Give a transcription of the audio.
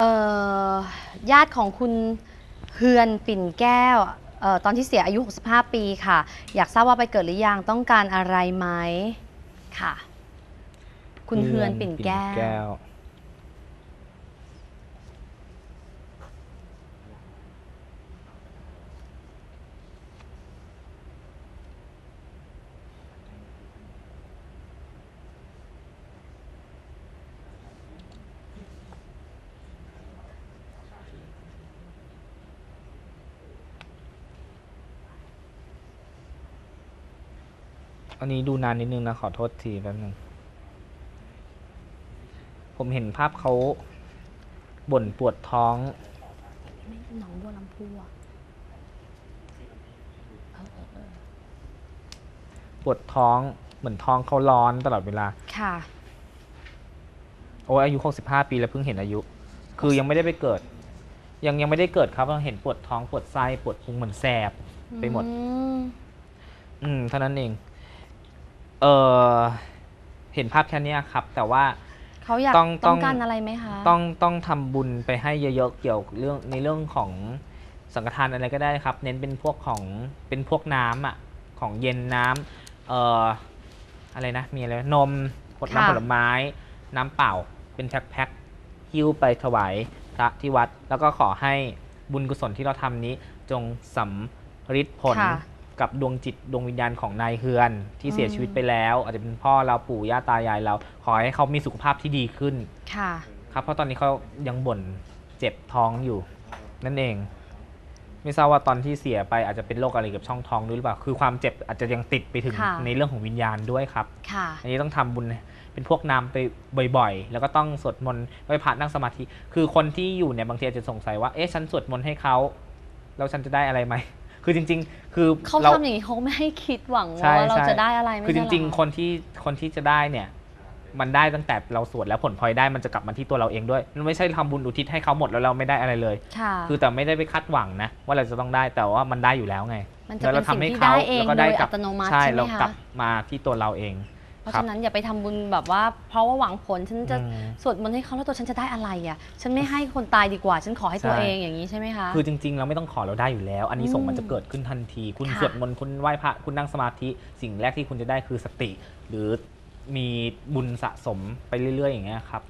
เอ่อญาติของคุณเฮือนปิ่นแก้วเอ่อตอนที่เสียอายุ 65 ปีค่ะ อยากทราบว่าไปเกิดหรือยังต้องการอะไรไหมค่ะ คุณเฮือนปิ่นแก้ว อันนี้ดูนานนิดนึงนะ ขอโทษทีแป๊บนึง ผมเห็นภาพเขาบ่นปวดท้อง ไม่หนองบัวลำพูอะเออเออเออปวดท้องเหมือนท้องเขาร้อนตลอดเวลา ค่ะ โอ้ยอายุ65 ปีแล้วเพิ่งเห็นอายุ คือยังไม่ได้ไปเกิด ยังยังไม่ได้เกิดครับเราเห็นปวดท้องปวดไส้ปวดพุงเหมือนแสบ ไปหมด อืมอืมเท่านั้นเอง เออเห็นภาพแค่เนี้ยครับ แต่ว่า เขาอยากต้องต้ต้อองง การอะไรไหมคะต้องต้องทำบุญไปให้เยอะๆเกี่ยวเรื่องในเรื่องของสังฆทานอะไรก็ได้ครับ เน้นเป็นพวกของเป็นพวกน้ำอะของเย็นน้ำเอ่ออะไรนะมีอะไรนะนมผลค่ะน้ำผลไม้ น้ำเปล่าเป็นแพ็คๆหิ้วไปถวายพระที่วัด แล้วก็ขอให้บุญกุศลที่เราทำนี้จงสำฤทธิ์ผลค่ะ กับดวงจิตดวงวิญญาณของนายเฮือนที่เสียอืมชีวิตไปแล้ว อาจจะเป็นพ่อเราปู่ย่าตายายเรา ขอให้เขามีสุขภาพที่ดีขึ้น ค่ะ ครับ เพราะตอนนี้เขายังบ่นเจ็บท้องอยู่ นั่นเอง ไม่ทราบว่าตอนที่เสียไปอาจจะเป็นโรคอะไรกับช่องท้องด้วยหรือเปล่า คือความเจ็บอาจจะยังติดไปถึงค่ะ ในเรื่องของวิญญาณด้วยครับ ค่ะ อันนี้ต้องทำบุญเป็นพวกนำไปบ่อยๆ แล้วก็ต้องสวดมนต์ไหว้พระนั่งสมาธิ คือคนที่อยู่เนี่ยบางทีอาจจะสงสัยว่า เอ๊ะ ฉันสวดมนต์ให้เขา แล้วฉันจะได้อะไรไหม คือจริง ๆ คือเขาเราทำอย่างนี้เขาไม่ให้คิดหวังใช่ว่าเราใช่จะได้อะไรไม่คือจใช่เหริง ๆ คนที่คนที่จะได้เนี่ย มันได้ตั้งแต่เราสวดแล้วผลพลอยได้มันจะกลับมาที่ตัวเราเองด้วยมันไม่ใช่ทำบุญอุทิศให้เขาหมดแล้วเราไม่ได้อะไรเลยค่ะคือแต่ไม่ได้ไปคาดหวังนะว่าเราจะต้องได้แต่ว่ามันได้อยู่แล้วไงมันจะแล้วเป็เรานทำสิ่งให้ที่เขาได้เองแล้วก็โดได้ยกลัอัตโนมัติใช่ใช่ไหมเรากลับคะมาที่ตัวเราเองเพ ราะครับฉะนั้นอย่าไปทำบุญแบบว่า เพราะว่าหวังผลฉันจะอืมสวดมนต์ให้เขาแล้วตัวฉันจะได้อะไรอะ ฉันไม่ให้คนตายดีกว่า ฉันขอให้ตัวใช่เองอย่างนี้ใช่ไหมคะ คือจริงๆ เราไม่ต้องขอเราได้อยู่แล้ว อันนี้ส่งส์มันจะเกิดขึ้นทันที คุณค่ะสวดมนต์คุณไหว้พระคุณนั่งสมาธิ สิ่งแรกที่คุณจะได้คือสติ หรือมีบุญสะสมไปเรื่อย ๆ อย่างเงี้ยครับ